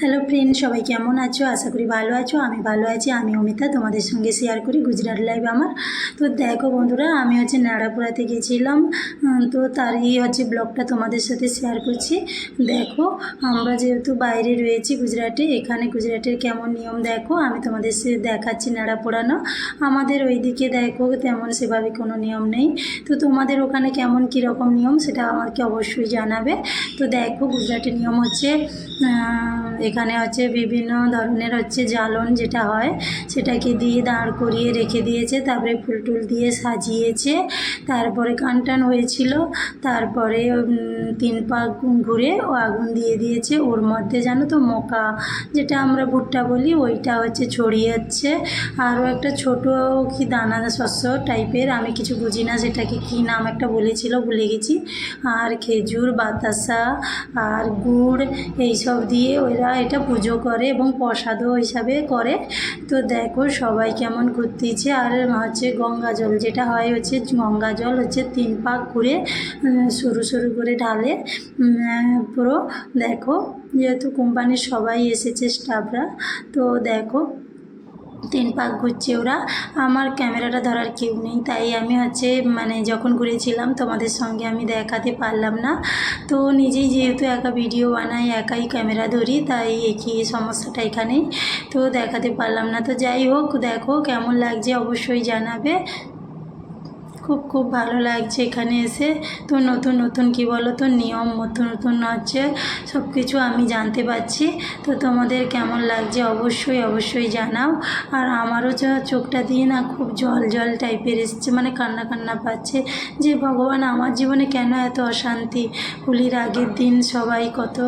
Hello friend সবাই কেমন আছো? আশা করি ভালো আছো। আমি ভালো আছি, আমি অমিতা, তোমাদের সঙ্গে শেয়ার করি গুজরাট লাইভ আমার। তো দেখো বন্ধুরা, আমি হচ্ছে নাড়াপুরাতে গেছিলাম। তো তারই হচ্ছে ব্লগটা তোমাদের সাথে শেয়ার করছি। দেখো, আমরা যেহেতু বাইরে রয়েছি গুজরাটে, এখানে গুজরাটের কেমন নিয়ম দেখো, আমি তোমাদের সে দেখাচ্ছি নাড়া পোড়ানো আমাদের ওইদিকে দেখো, তেমন সেভাবে কোনো নিয়ম নেই। তো তোমাদের ওখানে কেমন, কীরকম নিয়ম, সেটা আমাকে অবশ্যই জানাবে। তো দেখো, গুজরাটের নিয়ম হচ্ছে এখানে হচ্ছে বিভিন্ন ধরনের হচ্ছে জ্বালন যেটা হয়, সেটাকে দিয়ে দাঁড় করিয়ে রেখে দিয়েছে, তারপরে ফুল টুল দিয়ে সাজিয়েছে, তারপরে কানটান হয়েছিল, তারপরে তিন পাক ঘুরে ও আগুন দিয়ে দিয়েছে, ওর মধ্যে জানো তো মকা, যেটা আমরা ভুট্টা বলি, ওইটা হচ্ছে ছড়িয়ে যাচ্ছে, আরও একটা ছোট কি দানা শস্য টাইপের, আমি কিছু বুঝি না সেটাকে কী নাম একটা বলেছিল, ভুলে গেছি, আর খেজুর, বাতাসা, আর গুড়, এইসব দিয়ে ওরা এটা পুজো করে এবং প্রসাদও হিসাবে করে। তো দেখো সবাই কেমন ঘুরতেছে। আর হচ্ছে গঙ্গা জল যেটা হয় হচ্ছে গঙ্গা জল হচ্ছে তিন পাক করে সরু সরু করে ঢালে। পুরো দেখো, যেহেতু কোম্পানির সবাই এসেছে স্টাফরা তো দেখো তিন পাক ঘুরছে ওরা। আমার ক্যামেরাটা ধরার কেউ নেই। তাই আমি হচ্ছে মানে যখন ঘুরেছিলাম তোমাদের সঙ্গে আমি দেখাতে পারলাম না। তো নিজেই যেহেতু একা ভিডিও বানাই, একাই ক্যামেরা ধরি, তাই একই সমস্যাটা এখানেই। তো দেখাতে পারলাম না। তো যাই হোক, দেখো কেমন লাগছে অবশ্যই জানাবে। খুব খুব ভালো লাগছে এখানে এসে। তো নতুন নতুন কি বলো তো, নিয়ম, নতুন নতুন হচ্ছে সব কিছু আমি জানতে পারছি। তো তোমাদের কেমন লাগছে অবশ্যই অবশ্যই জানাও। আর আমারও যা চোখটা দিয়ে না খুব জল জল টাইপের এসছে মানে কান্না কান্না পাচ্ছে যে ভগবান আমার জীবনে কেন এত অশান্তি? হোলির আগের দিন সবাই কত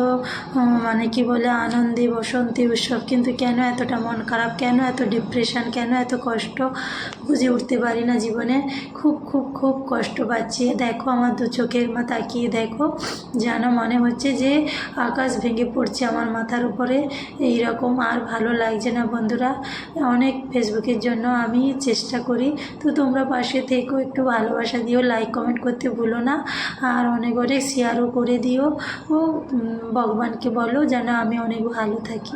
মানে কি বলে, আনন্দে বসন্তে উৎসব, কিন্তু কেন এতটা মন খারাপ? কেন এত ডিপ্রেশন কেন এত কষ্ট? বুঝে উঠতে পারি না জীবনে। খুব খুব খুব কষ্ট পাচ্ছে। দেখো আমার দু চোখের মা তাকিয়ে দেখো। যেন মনে হচ্ছে যে আকাশ ভেঙে পড়ছে আমার মাথার উপরে। এই রকম আর ভালো লাগছে না বন্ধুরা। অনেক ফেসবুকের জন্য আমি চেষ্টা করি। তো তোমরা পাশে থেকেও একটু ভালোবাসা দিও লাইক কমেন্ট করতে ভুলো না। আর অনেক অনেক শেয়ারও করে দিও। ও ভগবানকে বলো যেন আমি অনেক ভালো থাকি।